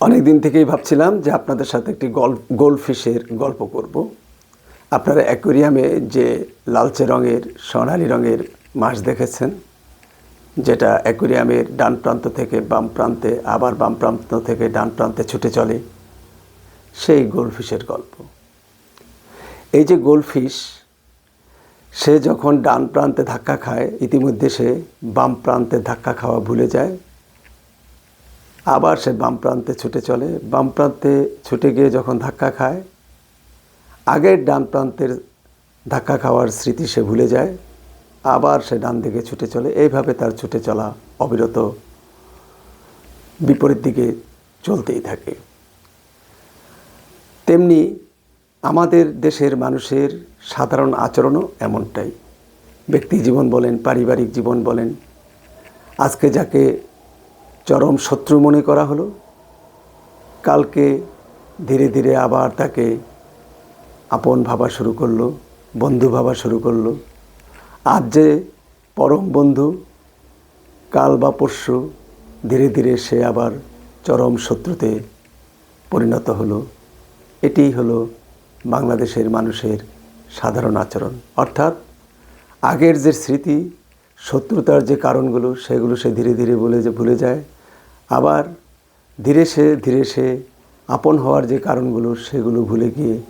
অনেক দিন থেকেই ভাবছিলাম যে আপনাদের সাথে একটি গল্প গোল্ডফিশের গল্প করব। আপনারা অ্যাকোরিয়ামে যে লালচে রঙের, সোনালি রঙের মাছ দেখেছেন, যেটা অ্যাকোরিয়ামের ডান প্রান্ত থেকে বাম প্রান্তে, আবার বাম প্রান্ত থেকে ডান প্রান্তে ছুটে চলে, সেই গোল্ডফিশের গল্প। এই যে গোল্ডফিশ সে যখন ডান প্রান্তে ধাক্কা খায়, ইতিমধ্যে সে বাম প্রান্তে ধাক্কা খাওয়া ভুলে যায় আবার সে বাম প্রান্তে ছুটে চলে। বাম প্রান্তে ছুটে গিয়ে যখন ধাক্কা খায়, আগের ডান প্রান্তের ধাক্কা খাওয়ার স্মৃতি সে ভুলে যায়। আবার সে ডান দিকে ছুটে চলে। এইভাবে তার ছুটে চলা অবিরত বিপরীত দিকে চলতেই থাকে। তেমনি আমাদের দেশের মানুষের সাধারণ আচরণও এমনটাই। ব্যক্তি জীবন বলেন, পারিবারিক জীবন বলেন, আজকে যাকে চরম শত্রু মনে করা হলো। কালকে ধীরে ধীরে আবার তাকে আপন ভাবা শুরু করল, বন্ধু ভাবা শুরু করল। আজ যে পরম বন্ধু, কাল বা পরশু ধীরে ধীরে সে আবার চরম শত্রুতে পরিণত হলো। এটিই হলো বাংলাদেশের মানুষের সাধারণ আচরণ। অর্থাৎ আগের যে স্মৃতি শত্রুতার যে কারণগুলো, সেগুলো সে ধীরে ধীরে বলে যে, ভুলে যায়। আবার ধীরে সে ধীরে সে আপন হওয়ার যে কারণগুলো, সেগুলো ভুলে গিয়ে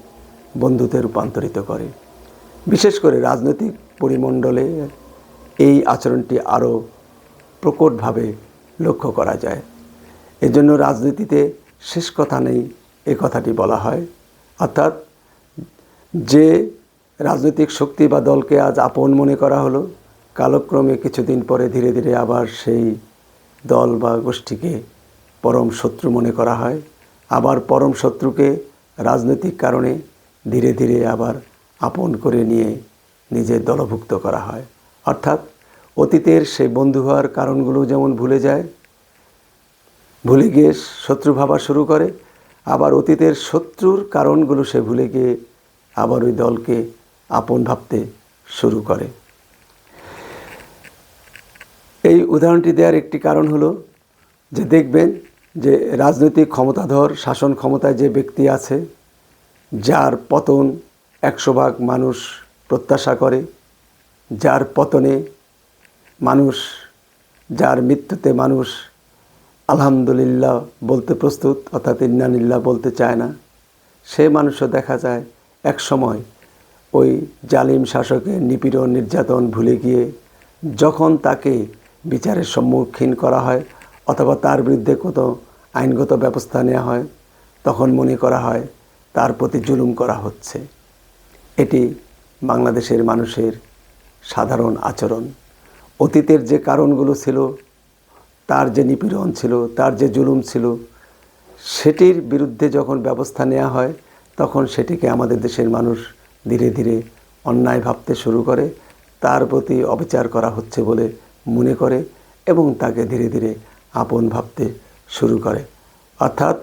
বন্ধুতে রূপান্তরিত করে। বিশেষ করে রাজনৈতিক পরিমণ্ডলে এই আচরণটি আরও প্রকটভাবে লক্ষ্য করা যায়। এজন্য রাজনীতিতে শেষ কথা নেই এ কথাটি বলা হয়। অর্থাৎ যে রাজনৈতিক শক্তি বা দলকে আজ আপন মনে করা হলো কালক্রমে কিছুদিন পরে ধীরে ধীরে আবার সেই দল বা গোষ্ঠীকে পরম শত্রু মনে করা হয়। আবার পরম শত্রুকে রাজনৈতিক কারণে ধীরে ধীরে আবার আপন করে নিয়ে নিজের দলভুক্ত করা হয়। অর্থাৎ অতীতের সেই বন্ধু হওয়ার কারণগুলো যেমন ভুলে যায়, ভুলে গিয়ে শত্রু ভাবা শুরু করে, আবার অতীতের শত্রুর কারণগুলো সে ভুলে গিয়ে আবার ওই দলকে আপন ভাবতে শুরু করে। এই উদাহরণটি দেওয়ার একটি কারণ হলো যে দেখবেন যে রাজনৈতিক ক্ষমতাধর, শাসন ক্ষমতায় যে ব্যক্তি আছে, যার পতন একশো ভাগ মানুষ প্রত্যাশা করে, যার পতনে মানুষ, যার মৃত্যুতে মানুষ আলহামদুলিল্লাহ বলতে প্রস্তুত, অর্থাৎ ইন্নানিল্লাহ বলতে চায় না, সে মানুষও দেখা যায় এক সময় ওই জালিম শাসকের নিপীড়ন, নির্যাতন ভুলে গিয়ে যখন তাকে বিচারের সম্মুখীন করা হয়, অথবা তার বিরুদ্ধে কত আইনগত ব্যবস্থা নেওয়া হয়, তখন মনে করা হয় তার প্রতি জুলুম করা হচ্ছে। এটি বাংলাদেশের মানুষের সাধারণ আচরণ। অতীতের যে কারণগুলো ছিল, তার যে নিপীড়ন ছিল, তার যে জুলুম ছিল, সেটির বিরুদ্ধে যখন ব্যবস্থা নেওয়া হয়, তখন সেটিকে আমাদের দেশের মানুষ ধীরে ধীরে অন্যায় ভাবতে শুরু করে, তার প্রতি অবিচার করা হচ্ছে বলে মনে করে এবং তাকে ধীরে ধীরে আপন ভাবতে শুরু করে। অর্থাৎ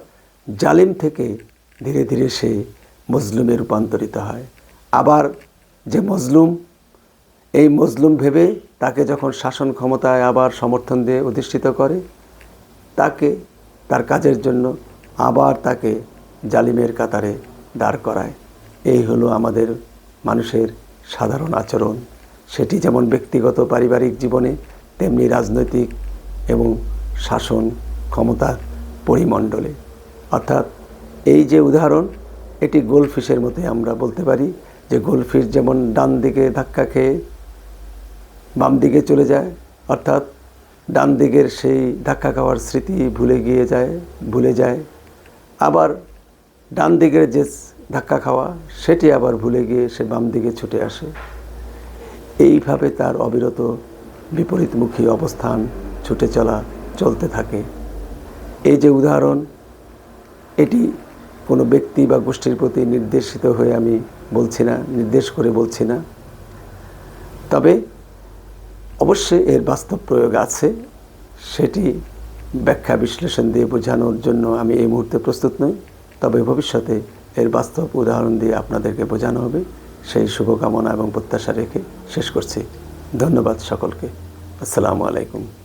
জালিম থেকে ধীরে ধীরে সে মজলুমে রূপান্তরিত হয়। আবার যে মজলুম, এই মজলুম ভেবে তাকে যখন শাসন ক্ষমতায় আবার সমর্থন দিয়ে অধিষ্ঠিত করে, তাকে, তার কাজের জন্য আবার তাকে জালিমের কাতারে দাঁড় করায়। এই হলো আমাদের মানুষের সাধারণ আচরণ। সেটি যেমন ব্যক্তিগত পারিবারিক জীবনে, তেমনি রাজনৈতিক এবং শাসন ক্ষমতার পরিমণ্ডলে। অর্থাৎ এই যে উদাহরণ, এটি গোলফিশের মতোই আমরা বলতে পারি যে গোলফিশ যেমন ডান দিকে ধাক্কা খেয়ে বাম দিকে চলে যায়, অর্থাৎ ডান দিকের সেই ধাক্কা খাওয়ার স্মৃতি ভুলে গিয়ে যায়, ভুলে যায়। আবার ডান দিকের যে ধাক্কা খাওয়া, সেটি আবার ভুলে গিয়ে সে বাম দিকে ছুটে আসে। এইভাবে তার অবিরত বিপরীতমুখী অবস্থান ছুটে চলা, চলতে থাকে। এই যে উদাহরণ, এটি কোনো ব্যক্তি বা গোষ্ঠীর প্রতি নির্দেশিত হয়ে আমি বলছি না, নির্দেশ করে বলছি না। তবে অবশ্যই এর বাস্তব প্রয়োগ আছে। সেটি ব্যাখ্যা বিশ্লেষণ দিয়ে বোঝানোর জন্য আমি এই মুহূর্তে প্রস্তুত নই। তবে ভবিষ্যতে এর বাস্তব উদাহরণ দিয়ে আপনাদেরকে বোঝানো হবে। সেই শুভকামনা এবং প্রত্যাশা রেখে শেষ করছি। ধন্যবাদ সকলকে। আসসালামু আলাইকুম।